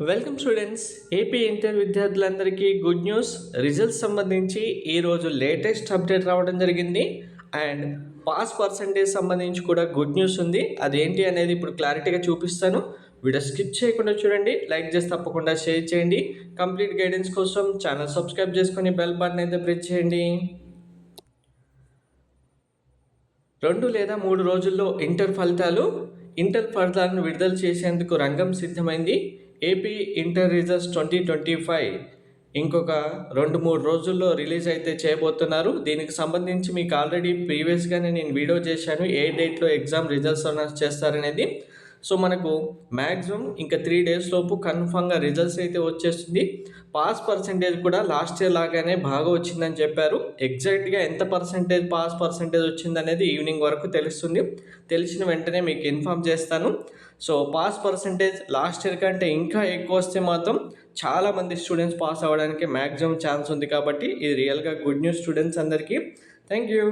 Welcome students AP inter విద్యార్థులందరికీ good news results సంబంధించి ఈరోజు లేటెస్ట్ అప్డేట్ రావడం జరిగింది. అండ్ పాస్ పర్సంటేజ్ సంబంధించి కూడా గుడ్ న్యూస్ ఉంది. అదేంటి అనేది ఇప్పుడు క్లారిటీగా చూపిస్తాను. వీడియో స్కిప్ చేయకుండా చూడండి. లైక్ చేసి తప్పకుండా షేర్ చేయండి. కంప్లీట్ గైడెన్స్ కోసం ఛానల్ సబ్స్క్రైబ్ చేసుకొని బెల్ బటన్ అయితే ప్రెస్ చేయండి. రెండు లేదా మూడు రోజుల్లో ఇంటర్ ఫలితాలు ఇంటర్ ఫలితాలను విడుదల చేసేందుకు రంగం సిద్ధమైంది. AP inter results twenty twenty five ఇంకొక రెండు మూడు రోజుల్లో రిలీజ్ అయితే చేయబోతున్నారు. దీనికి సంబంధించి మీకు ఆల్రెడీ ప్రీవియస్గానే నేను వీడియో చేశాను. ఏ డేట్లో ఎగ్జామ్ రిజల్ట్స్ అనౌన్స్ చేస్తారనేది. సో మనకు మ్యాక్సిమం ఇంకా త్రీ డేస్ లోపు కన్ఫామ్గా రిజల్ట్స్ అయితే వచ్చేస్తుంది. పాస్ పర్సంటేజ్ కూడా లాస్ట్ ఇయర్ లాగానే బాగా వచ్చిందని చెప్పారు. ఎగ్జాక్ట్గా ఎంత పర్సంటేజ్ పాస్ పర్సంటేజ్ వచ్చిందనేది ఈవినింగ్ వరకు తెలుస్తుంది. తెలిసిన వెంటనే మీకు ఇన్ఫామ్ చేస్తాను. So pass percentage last year కంటే ఇంకా ఎక్కువ వస్తే మాత్రం చాలామంది స్టూడెంట్స్ పాస్ అవ్వడానికి మ్యాక్సిమం ఛాన్స్ ఉంది కాబట్టి ఇది రియల్గా గుడ్ న్యూస్ స్టూడెంట్స్ అందరికీ. Thank you